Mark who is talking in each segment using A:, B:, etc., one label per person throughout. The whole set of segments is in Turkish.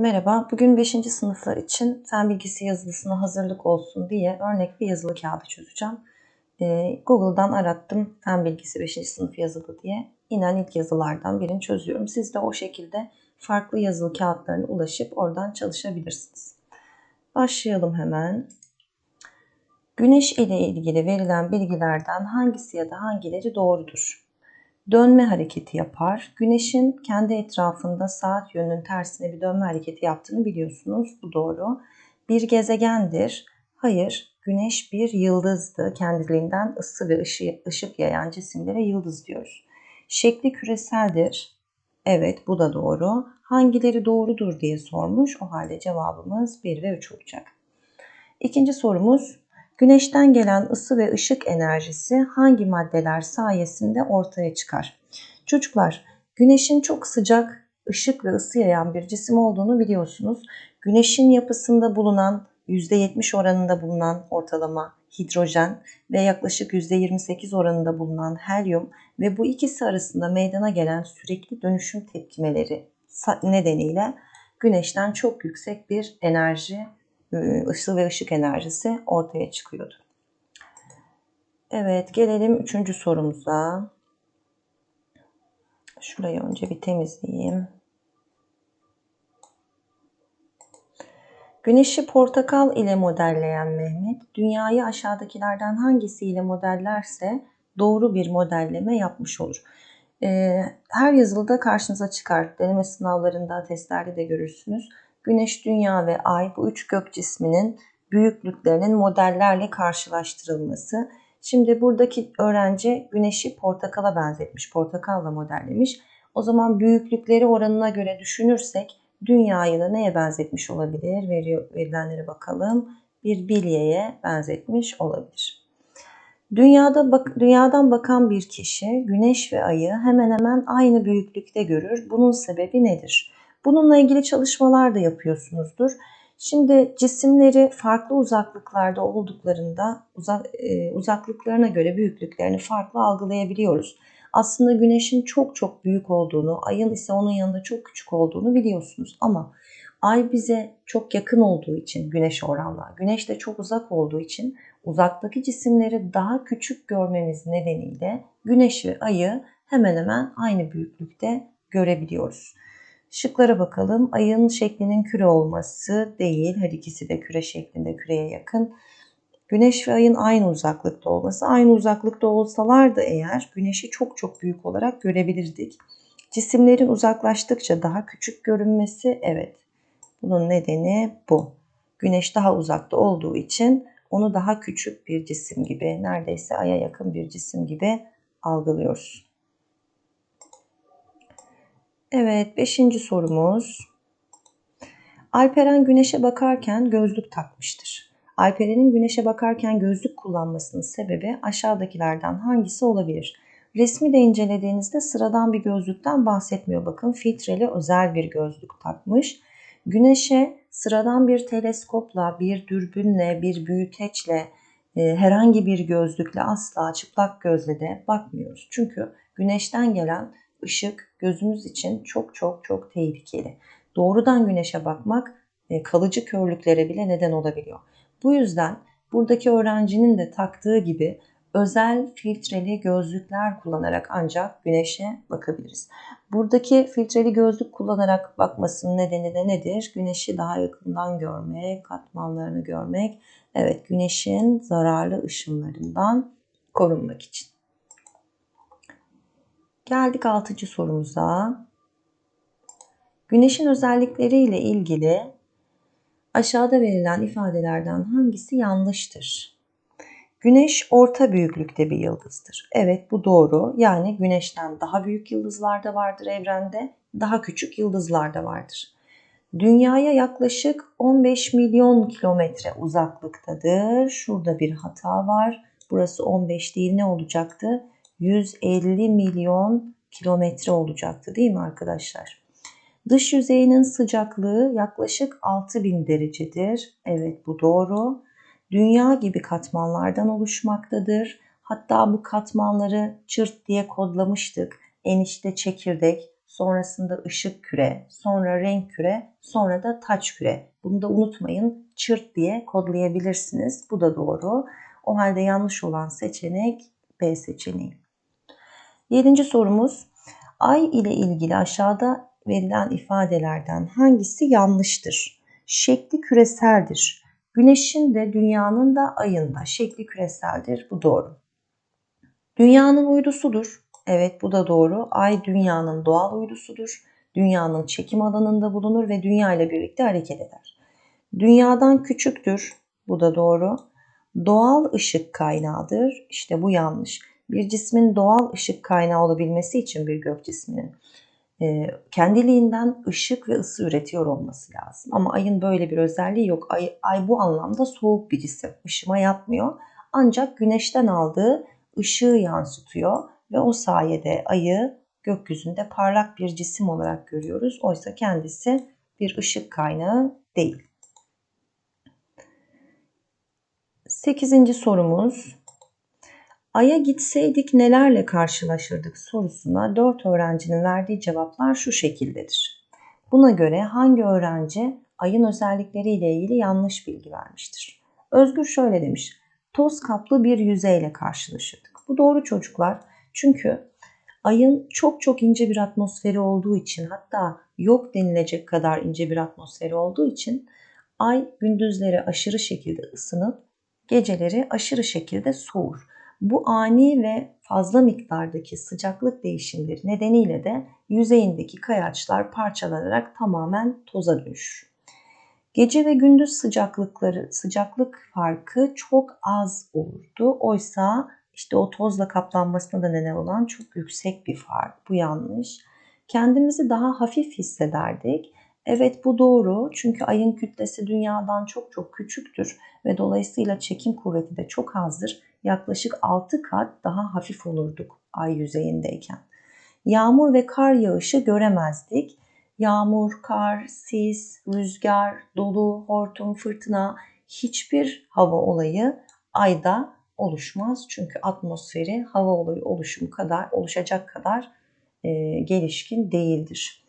A: Merhaba, bugün 5. sınıflar için fen bilgisi yazılısına hazırlık olsun diye örnek bir yazılı kağıdı çözeceğim. Ee, Google'dan arattım fen bilgisi 5. sınıf yazılı diye. İnen ilk yazılardan birini çözüyorum. Siz de o şekilde farklı yazılı kağıtlarına ulaşıp oradan çalışabilirsiniz. Başlayalım hemen. Güneş ile ilgili verilen bilgilerden hangisi ya da hangileri doğrudur? Dönme hareketi yapar. Güneşin kendi etrafında saat yönünün tersine bir dönme hareketi yaptığını biliyorsunuz. Bu doğru. Bir gezegendir. Hayır, Güneş bir yıldızdı. Kendiliğinden ısı ve ışık, ışık yayan cisimlere yıldız diyoruz. Şekli küreseldir. Evet, bu da doğru. Hangileri doğrudur diye sormuş. O halde cevabımız 1 ve 3 olacak. İkinci sorumuz Güneşten gelen ısı ve ışık enerjisi hangi maddeler sayesinde ortaya çıkar? Çocuklar, güneşin çok sıcak, ışık ve ısı yayan bir cisim olduğunu biliyorsunuz. Güneşin yapısında bulunan %70 oranında bulunan ortalama hidrojen ve yaklaşık %28 oranında bulunan helyum ve bu ikisi arasında meydana gelen sürekli dönüşüm tepkimeleri nedeniyle güneşten çok yüksek bir enerji ısı ve ışık enerjisi ortaya çıkıyordu. Evet gelelim üçüncü sorumuza. Şurayı önce bir temizleyeyim. Güneşi portakal ile modelleyen Mehmet, dünyayı aşağıdakilerden hangisiyle modellerse doğru bir modelleme yapmış olur. Ee, her yazılıda karşınıza çıkar. Deneme sınavlarında, testlerde de görürsünüz. Güneş, Dünya ve Ay bu üç gök cisminin büyüklüklerinin modellerle karşılaştırılması. Şimdi buradaki öğrenci güneşi portakala benzetmiş, portakalla modellemiş. O zaman büyüklükleri oranına göre düşünürsek dünyayı da neye benzetmiş olabilir? Veriyor, verilenlere bakalım. Bir bilyeye benzetmiş olabilir. Dünyada bak, dünyadan bakan bir kişi güneş ve ayı hemen hemen aynı büyüklükte görür. Bunun sebebi nedir? Bununla ilgili çalışmalar da yapıyorsunuzdur. Şimdi cisimleri farklı uzaklıklarda olduklarında uzak, e, uzaklıklarına göre büyüklüklerini farklı algılayabiliyoruz. Aslında güneşin çok çok büyük olduğunu, ayın ise onun yanında çok küçük olduğunu biliyorsunuz. Ama ay bize çok yakın olduğu için güneş oranla, güneş de çok uzak olduğu için uzaktaki cisimleri daha küçük görmemiz nedeniyle güneş ve ayı hemen hemen aynı büyüklükte görebiliyoruz. Şıklara bakalım. Ayın şeklinin küre olması değil. Her ikisi de küre şeklinde küreye yakın. Güneş ve ayın aynı uzaklıkta olması. Aynı uzaklıkta olsalardı eğer güneşi çok çok büyük olarak görebilirdik. Cisimlerin uzaklaştıkça daha küçük görünmesi evet. Bunun nedeni bu. Güneş daha uzakta olduğu için onu daha küçük bir cisim gibi, neredeyse aya yakın bir cisim gibi algılıyoruz. Evet, beşinci sorumuz. Alperen güneşe bakarken gözlük takmıştır. Alperen'in güneşe bakarken gözlük kullanmasının sebebi aşağıdakilerden hangisi olabilir? Resmi de incelediğinizde sıradan bir gözlükten bahsetmiyor. Bakın filtreli özel bir gözlük takmış. Güneşe sıradan bir teleskopla, bir dürbünle, bir büyüteçle, e, herhangi bir gözlükle asla çıplak gözle de bakmıyoruz. Çünkü güneşten gelen ışık gözümüz için çok çok çok tehlikeli. Doğrudan güneşe bakmak e, kalıcı körlüklere bile neden olabiliyor. Bu yüzden buradaki öğrencinin de taktığı gibi özel filtreli gözlükler kullanarak ancak güneşe bakabiliriz. Buradaki filtreli gözlük kullanarak bakmasının nedeni de nedir? Güneşi daha yakından görmek, katmanlarını görmek. Evet, güneşin zararlı ışınlarından korunmak için. Geldik 6. sorumuza. Güneşin özellikleriyle ilgili aşağıda verilen ifadelerden hangisi yanlıştır? Güneş orta büyüklükte bir yıldızdır. Evet bu doğru. Yani güneşten daha büyük yıldızlar da vardır evrende, daha küçük yıldızlar da vardır. Dünyaya yaklaşık 15 milyon kilometre uzaklıktadır. Şurada bir hata var. Burası 15 değil ne olacaktı? 150 milyon kilometre olacaktı değil mi arkadaşlar? Dış yüzeyinin sıcaklığı yaklaşık 6000 derecedir. Evet bu doğru. Dünya gibi katmanlardan oluşmaktadır. Hatta bu katmanları çırt diye kodlamıştık. Enişte çekirdek, sonrasında ışık küre, sonra renk küre, sonra da taç küre. Bunu da unutmayın çırt diye kodlayabilirsiniz. Bu da doğru. O halde yanlış olan seçenek B seçeneği. Yedinci sorumuz. Ay ile ilgili aşağıda verilen ifadelerden hangisi yanlıştır? Şekli küreseldir. Güneşin de dünyanın da ayın da şekli küreseldir. Bu doğru. Dünyanın uydusudur. Evet bu da doğru. Ay dünyanın doğal uydusudur. Dünyanın çekim alanında bulunur ve dünya ile birlikte hareket eder. Dünyadan küçüktür. Bu da doğru. Doğal ışık kaynağıdır. İşte bu yanlış. Bir cismin doğal ışık kaynağı olabilmesi için bir gök cisminin e, kendiliğinden ışık ve ısı üretiyor olması lazım. Ama ayın böyle bir özelliği yok. Ay, ay bu anlamda soğuk bir cisim. Işıma yapmıyor. Ancak güneşten aldığı ışığı yansıtıyor ve o sayede ayı gökyüzünde parlak bir cisim olarak görüyoruz. Oysa kendisi bir ışık kaynağı değil. Sekizinci sorumuz. Ay'a gitseydik nelerle karşılaşırdık sorusuna 4 öğrencinin verdiği cevaplar şu şekildedir. Buna göre hangi öğrenci ayın özellikleriyle ilgili yanlış bilgi vermiştir? Özgür şöyle demiş. Toz kaplı bir yüzeyle karşılaşırdık. Bu doğru çocuklar. Çünkü ayın çok çok ince bir atmosferi olduğu için hatta yok denilecek kadar ince bir atmosferi olduğu için ay gündüzleri aşırı şekilde ısınıp geceleri aşırı şekilde soğur. Bu ani ve fazla miktardaki sıcaklık değişimleri nedeniyle de yüzeyindeki kayaçlar parçalanarak tamamen toza dönüşür. Gece ve gündüz sıcaklıkları sıcaklık farkı çok az olurdu. Oysa işte o tozla kaplanmasına da neden olan çok yüksek bir fark. Bu yanlış. Kendimizi daha hafif hissederdik. Evet bu doğru çünkü ayın kütlesi dünyadan çok çok küçüktür ve dolayısıyla çekim kuvveti de çok azdır. Yaklaşık 6 kat daha hafif olurduk ay yüzeyindeyken. Yağmur ve kar yağışı göremezdik. Yağmur, kar, sis, rüzgar, dolu, hortum, fırtına hiçbir hava olayı ayda oluşmaz. Çünkü atmosferi hava olayı oluşumu kadar oluşacak kadar e, gelişkin değildir.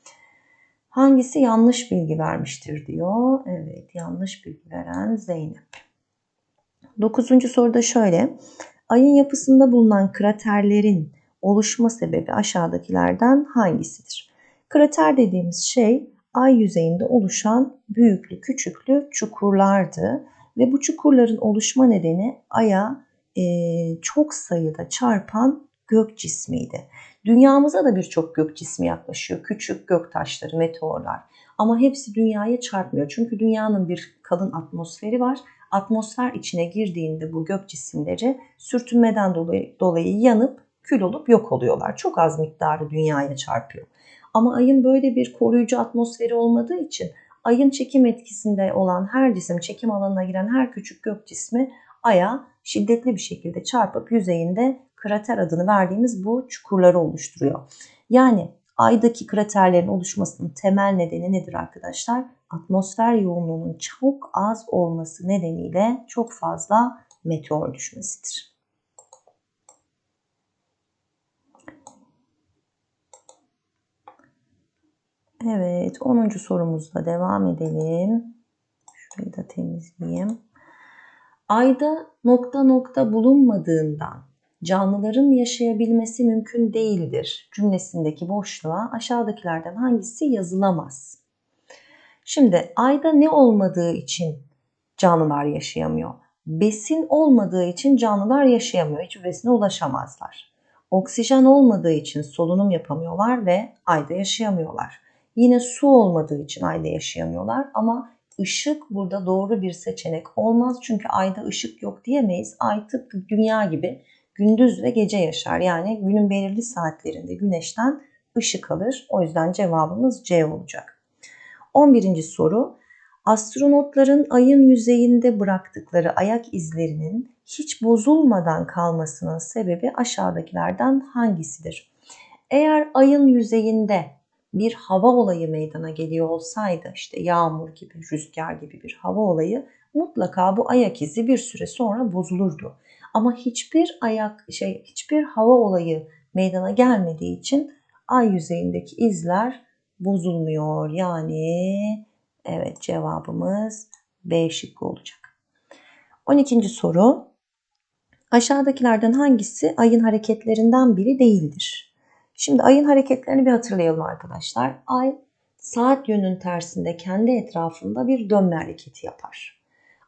A: Hangisi yanlış bilgi vermiştir diyor. Evet yanlış bilgi veren Zeynep. Dokuzuncu soruda şöyle. Ayın yapısında bulunan kraterlerin oluşma sebebi aşağıdakilerden hangisidir? Krater dediğimiz şey ay yüzeyinde oluşan büyüklü küçüklü çukurlardı ve bu çukurların oluşma nedeni aya e, çok sayıda çarpan gök cismiydi. Dünyamıza da birçok gök cismi yaklaşıyor. Küçük gök taşları, meteorlar. Ama hepsi dünyaya çarpmıyor. Çünkü dünyanın bir kalın atmosferi var. Atmosfer içine girdiğinde bu gök cisimleri sürtünmeden dolayı, dolayı yanıp kül olup yok oluyorlar. Çok az miktarı dünyaya çarpıyor. Ama ayın böyle bir koruyucu atmosferi olmadığı için ayın çekim etkisinde olan her cisim, çekim alanına giren her küçük gök cismi aya şiddetli bir şekilde çarpıp yüzeyinde krater adını verdiğimiz bu çukurları oluşturuyor. Yani aydaki kraterlerin oluşmasının temel nedeni nedir arkadaşlar? Atmosfer yoğunluğunun çok az olması nedeniyle çok fazla meteor düşmesidir. Evet 10. sorumuzla devam edelim. Şurayı da temizleyeyim. Ayda nokta nokta bulunmadığından canlıların yaşayabilmesi mümkün değildir cümlesindeki boşluğa aşağıdakilerden hangisi yazılamaz? Şimdi ayda ne olmadığı için canlılar yaşayamıyor? Besin olmadığı için canlılar yaşayamıyor. Hiçbir besine ulaşamazlar. Oksijen olmadığı için solunum yapamıyorlar ve ayda yaşayamıyorlar. Yine su olmadığı için ayda yaşayamıyorlar ama ışık burada doğru bir seçenek olmaz. Çünkü ayda ışık yok diyemeyiz. Ay tıpkı dünya gibi gündüz ve gece yaşar. Yani günün belirli saatlerinde güneşten ışık alır. O yüzden cevabımız C olacak. 11. soru. Astronotların ayın yüzeyinde bıraktıkları ayak izlerinin hiç bozulmadan kalmasının sebebi aşağıdakilerden hangisidir? Eğer ayın yüzeyinde bir hava olayı meydana geliyor olsaydı işte yağmur gibi, rüzgar gibi bir hava olayı mutlaka bu ayak izi bir süre sonra bozulurdu. Ama hiçbir ayak şey hiçbir hava olayı meydana gelmediği için ay yüzeyindeki izler bozulmuyor. Yani evet cevabımız B şıkkı olacak. 12. soru. Aşağıdakilerden hangisi ayın hareketlerinden biri değildir? Şimdi ayın hareketlerini bir hatırlayalım arkadaşlar. Ay saat yönünün tersinde kendi etrafında bir dönme hareketi yapar.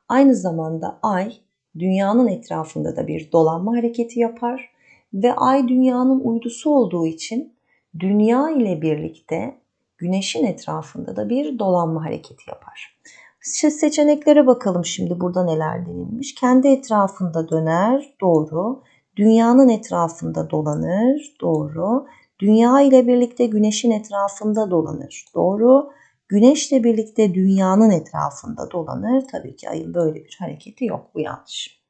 A: Aynı zamanda ay dünyanın etrafında da bir dolanma hareketi yapar ve ay dünyanın uydusu olduğu için dünya ile birlikte güneşin etrafında da bir dolanma hareketi yapar. Seçeneklere bakalım şimdi burada neler denilmiş. Kendi etrafında döner, doğru. Dünyanın etrafında dolanır, doğru. Dünya ile birlikte güneşin etrafında dolanır, doğru. Güneşle birlikte dünyanın etrafında dolanır. Tabii ki ayın böyle bir hareketi yok. Bu yanlış.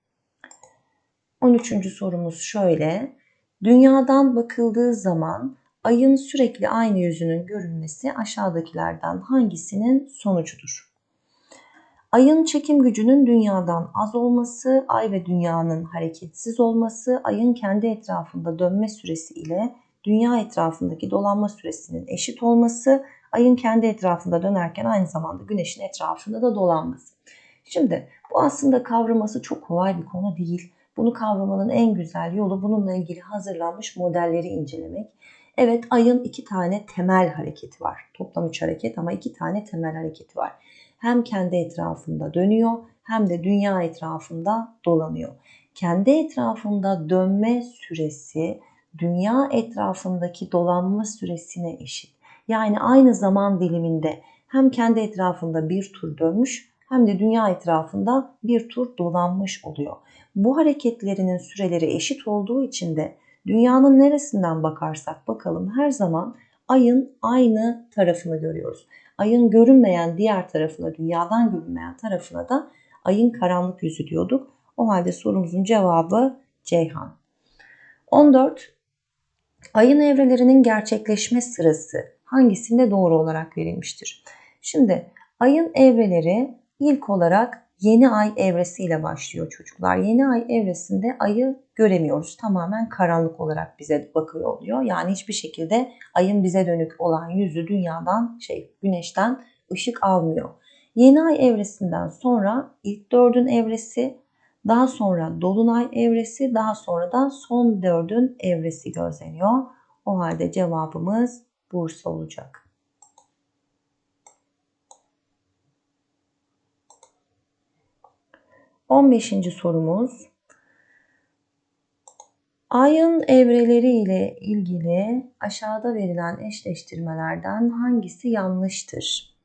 A: 13. sorumuz şöyle. Dünyadan bakıldığı zaman ayın sürekli aynı yüzünün görünmesi aşağıdakilerden hangisinin sonucudur? Ayın çekim gücünün dünyadan az olması, ay ve dünyanın hareketsiz olması, ayın kendi etrafında dönme süresi ile dünya etrafındaki dolanma süresinin eşit olması, ayın kendi etrafında dönerken aynı zamanda güneşin etrafında da dolanması. Şimdi bu aslında kavraması çok kolay bir konu değil. Bunu kavramanın en güzel yolu bununla ilgili hazırlanmış modelleri incelemek. Evet ayın iki tane temel hareketi var. Toplam üç hareket ama iki tane temel hareketi var. Hem kendi etrafında dönüyor hem de dünya etrafında dolanıyor. Kendi etrafında dönme süresi dünya etrafındaki dolanma süresine eşit. Yani aynı zaman diliminde hem kendi etrafında bir tur dönmüş hem de dünya etrafında bir tur dolanmış oluyor. Bu hareketlerinin süreleri eşit olduğu için de dünyanın neresinden bakarsak bakalım her zaman ayın aynı tarafını görüyoruz. Ayın görünmeyen diğer tarafına, dünyadan görünmeyen tarafına da ayın karanlık yüzü diyorduk. O halde sorumuzun cevabı Ceyhan. 14. Ayın evrelerinin gerçekleşme sırası hangisinde doğru olarak verilmiştir? Şimdi ayın evreleri ilk olarak yeni ay evresiyle başlıyor çocuklar. Yeni ay evresinde ayı göremiyoruz. Tamamen karanlık olarak bize bakıyor oluyor. Yani hiçbir şekilde ayın bize dönük olan yüzü dünyadan, şey güneşten ışık almıyor. Yeni ay evresinden sonra ilk dördün evresi, daha sonra dolunay evresi, daha sonra da son dördün evresi gözleniyor. O halde cevabımız Bursa olacak. 15. sorumuz. Ayın evreleri ile ilgili aşağıda verilen eşleştirmelerden hangisi yanlıştır?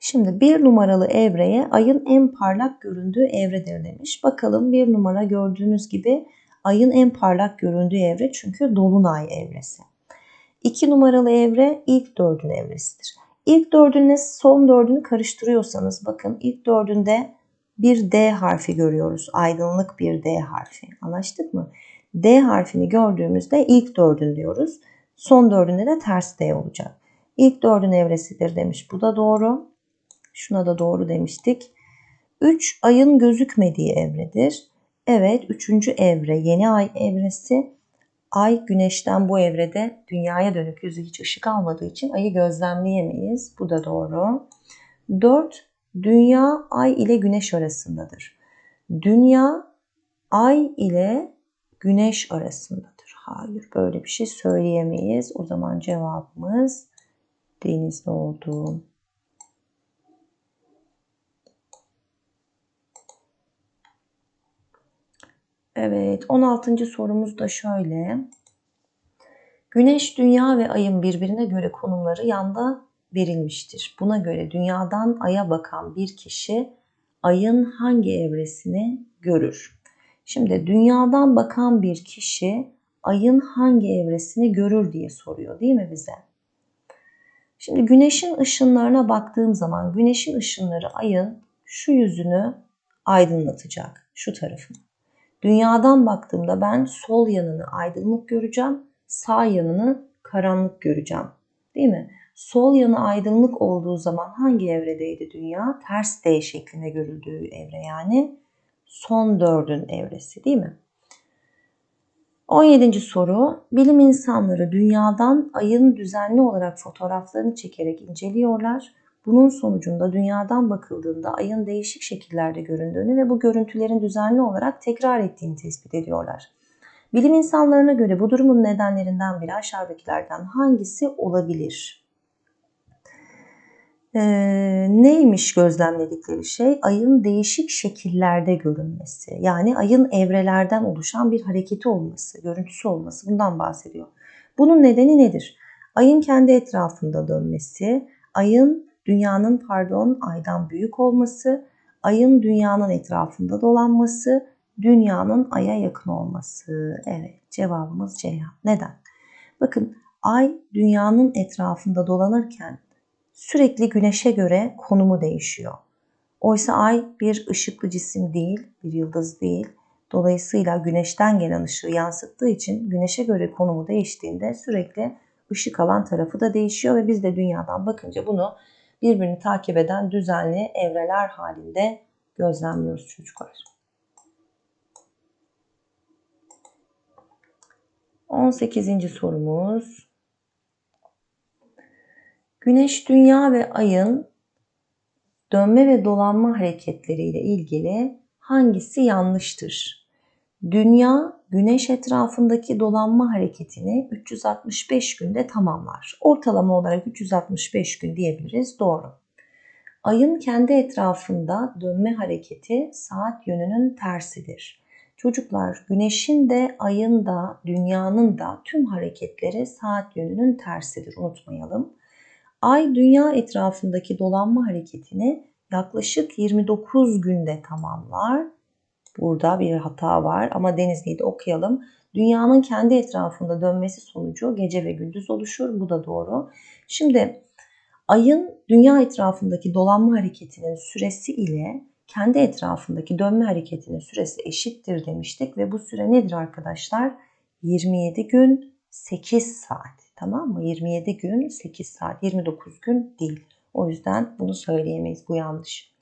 A: Şimdi bir numaralı evreye ayın en parlak göründüğü evredir demiş. Bakalım bir numara gördüğünüz gibi ayın en parlak göründüğü evre çünkü dolunay evresi. İki numaralı evre ilk dördün evresidir. İlk dördünle son dördünü karıştırıyorsanız bakın ilk dördünde bir D harfi görüyoruz. Aydınlık bir D harfi. Anlaştık mı? D harfini gördüğümüzde ilk dördün diyoruz. Son dördünde de ters D olacak. İlk dördün evresidir demiş. Bu da doğru. Şuna da doğru demiştik. 3 ayın gözükmediği evredir. Evet, üçüncü evre yeni ay evresi. Ay güneşten bu evrede dünyaya dönük yüzü hiç ışık almadığı için ayı gözlemleyemeyiz. Bu da doğru. 4 Dünya ay ile güneş arasındadır. Dünya ay ile güneş arasındadır. Hayır böyle bir şey söyleyemeyiz. O zaman cevabımız denizde oldu. Evet 16. sorumuz da şöyle. Güneş, dünya ve ayın birbirine göre konumları yanda verilmiştir. Buna göre dünyadan aya bakan bir kişi ayın hangi evresini görür? Şimdi dünyadan bakan bir kişi ayın hangi evresini görür diye soruyor değil mi bize? Şimdi güneşin ışınlarına baktığım zaman güneşin ışınları ayın şu yüzünü aydınlatacak, şu tarafını. Dünyadan baktığımda ben sol yanını aydınlık göreceğim, sağ yanını karanlık göreceğim. Değil mi? Sol yanı aydınlık olduğu zaman hangi evredeydi dünya? Ters D şeklinde görüldüğü evre yani son dördün evresi değil mi? 17. soru. Bilim insanları dünyadan ayın düzenli olarak fotoğraflarını çekerek inceliyorlar. Bunun sonucunda dünyadan bakıldığında ayın değişik şekillerde göründüğünü ve bu görüntülerin düzenli olarak tekrar ettiğini tespit ediyorlar. Bilim insanlarına göre bu durumun nedenlerinden biri aşağıdakilerden hangisi olabilir? Ee, neymiş gözlemledikleri şey? Ayın değişik şekillerde görünmesi. Yani ayın evrelerden oluşan bir hareketi olması, görüntüsü olması bundan bahsediyor. Bunun nedeni nedir? Ayın kendi etrafında dönmesi, ayın dünyanın pardon aydan büyük olması, ayın dünyanın etrafında dolanması, dünyanın aya yakın olması. Evet cevabımız Ceyhan. Neden? Bakın ay dünyanın etrafında dolanırken sürekli güneşe göre konumu değişiyor. Oysa ay bir ışıklı cisim değil, bir yıldız değil. Dolayısıyla güneşten gelen ışığı yansıttığı için güneşe göre konumu değiştiğinde sürekli ışık alan tarafı da değişiyor ve biz de dünyadan bakınca bunu birbirini takip eden düzenli evreler halinde gözlemliyoruz çocuklar. 18. sorumuz. Güneş, Dünya ve Ay'ın dönme ve dolanma hareketleriyle ilgili hangisi yanlıştır? Dünya, Güneş etrafındaki dolanma hareketini 365 günde tamamlar. Ortalama olarak 365 gün diyebiliriz. Doğru. Ayın kendi etrafında dönme hareketi saat yönünün tersidir. Çocuklar güneşin de ayın da dünyanın da tüm hareketleri saat yönünün tersidir unutmayalım. Ay dünya etrafındaki dolanma hareketini yaklaşık 29 günde tamamlar. Burada bir hata var ama Denizli'yi de okuyalım. Dünyanın kendi etrafında dönmesi sonucu gece ve gündüz oluşur. Bu da doğru. Şimdi ayın dünya etrafındaki dolanma hareketinin süresi ile kendi etrafındaki dönme hareketinin süresi eşittir demiştik ve bu süre nedir arkadaşlar? 27 gün 8 saat. Tamam mı? 27 gün 8 saat. 29 gün değil. O yüzden bunu söyleyemeyiz. Bu yanlış.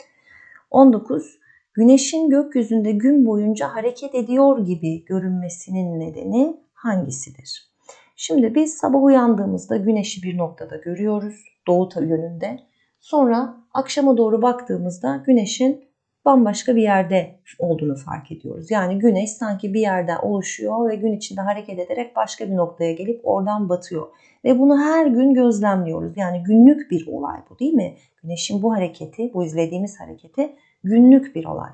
A: 19. Güneşin gökyüzünde gün boyunca hareket ediyor gibi görünmesinin nedeni hangisidir? Şimdi biz sabah uyandığımızda güneşi bir noktada görüyoruz. Doğu yönünde. Sonra akşama doğru baktığımızda güneşin bambaşka bir yerde olduğunu fark ediyoruz. Yani güneş sanki bir yerden oluşuyor ve gün içinde hareket ederek başka bir noktaya gelip oradan batıyor. Ve bunu her gün gözlemliyoruz. Yani günlük bir olay bu değil mi? Güneşin bu hareketi, bu izlediğimiz hareketi günlük bir olay.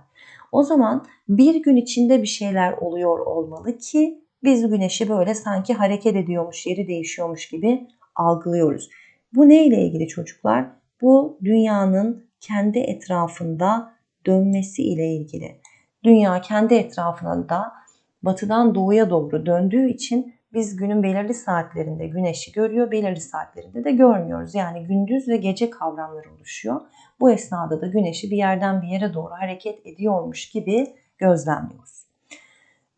A: O zaman bir gün içinde bir şeyler oluyor olmalı ki biz güneşi böyle sanki hareket ediyormuş, yeri değişiyormuş gibi algılıyoruz. Bu ne ile ilgili çocuklar? Bu dünyanın kendi etrafında dönmesi ile ilgili. Dünya kendi etrafında batıdan doğuya doğru döndüğü için biz günün belirli saatlerinde güneşi görüyor, belirli saatlerinde de görmüyoruz. Yani gündüz ve gece kavramları oluşuyor. Bu esnada da güneşi bir yerden bir yere doğru hareket ediyormuş gibi gözlemliyoruz.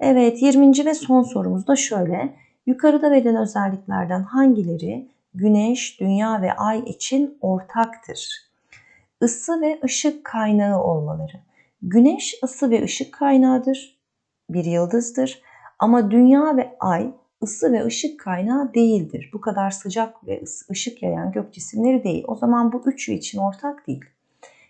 A: Evet 20. ve son sorumuz da şöyle. Yukarıda verilen özelliklerden hangileri güneş, dünya ve ay için ortaktır? Isı ve ışık kaynağı olmaları. Güneş ısı ve ışık kaynağıdır, bir yıldızdır ama dünya ve ay ısı ve ışık kaynağı değildir. Bu kadar sıcak ve ışık yayan gök cisimleri değil. O zaman bu üçü için ortak değil.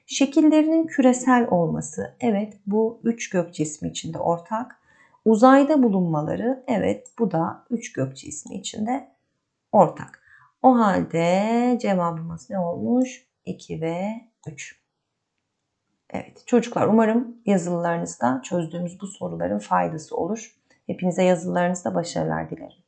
A: Şekillerinin küresel olması, evet bu üç gök cismi içinde ortak. Uzayda bulunmaları, evet bu da üç gök cismi içinde ortak. O halde cevabımız ne olmuş? 2 ve 3. Evet çocuklar umarım yazılılarınızda çözdüğümüz bu soruların faydası olur. Hepinize yazılarınızda başarılar dilerim.